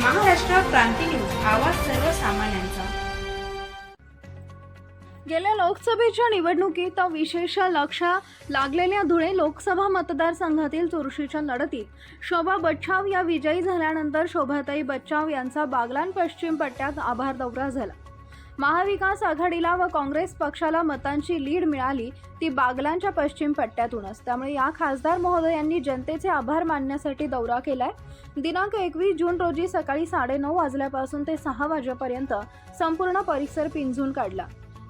क्रांती news आवाज सर्वसामान्यांचा. गेल्या लोकसभेच्या निवडणुकीत विशेष लक्ष लागलेल्या धुळे लोकसभा मतदारसंघातील चुरशीच्या लढतीत. शोभा बच्छाव या विजयी झाल्यानंतर शोभाताई बच्चाव यांचा बागलान पश्चिम पट्ट्यात आभार दौरा झाला. महाविकास आघाडीला व काँग्रेस पक्षाला मतांची लीड मिळाली ती बागलांच्या पश्चिम पट्ट्यातूनच. त्यामुळे या खासदार महोदयांनी जनतेचे आभार मानण्यासाठी दौरा केलाय. दिनांक एकवीस जून रोजी सकाळी साडेनऊ वाजल्यापासून ते सहा वाजेपर्यंत संपूर्ण परिसर पिंजून काढला.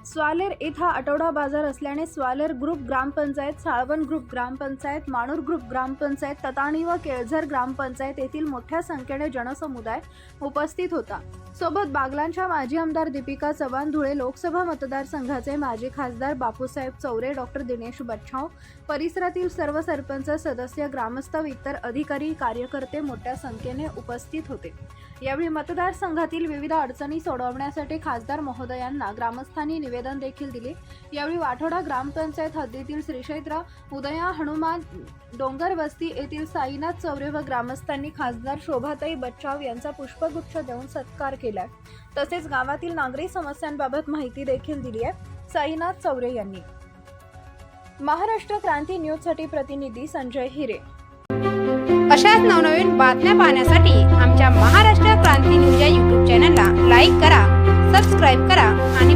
स्वालेर इथं आठवडा बाजार असल्याने स्वालेर ग्रुप ग्रामपंचायत साळवण ग्रुप ग्रामपंचायत माणूर ग्रुप ग्रामपंचायत तताणी व केळझर ग्रामपंचायत येथील मोठ्या संख्येने जनसमुदाय उपस्थित होता. सोबत बागलांच्या माजी आमदार दीपिका चव्हाण धुळे लोकसभा मतदारसंघाचे माजी खासदार बापूसाहेब चौरे डॉक्टर दिनेश बच्छाव परिसरातील सर्व सरपंच सदस्य ग्रामस्थ इतर अधिकारी कार्यकर्ते मोठ्या संख्येने उपस्थित होते. यावेळी मतदारसंघातील विविध अडचणी सोडवण्यासाठी खासदार महोदयांना ग्रामस्थांनी निवेदन देखील दिले. यावेळी वाठोडा ग्रामपंचायत हद्दीतील श्रीक्षेत्र उदया हनुमान डोंगर वस्ती येथील साईनाथ चौरे व ग्रामस्थांनी खासदार शोभाताई बच्चाव यांचा पुष्पगुच्छ देऊन सत्कार केलाय तसेच गावातील नागरी समस्यांबाबत माहिती देखील दिली आहे. साईनाथ चौरे यांनी. महाराष्ट्र क्रांती न्यूजसाठी प्रतिनिधी संजय हिरे. अशाच नवनवीन बातम्या पाहण्यासाठी आमच्या महाराष्ट्र क्रांती न्यूज या यूट्यूब चॅनलला लाईक करा सबस्क्राईब करा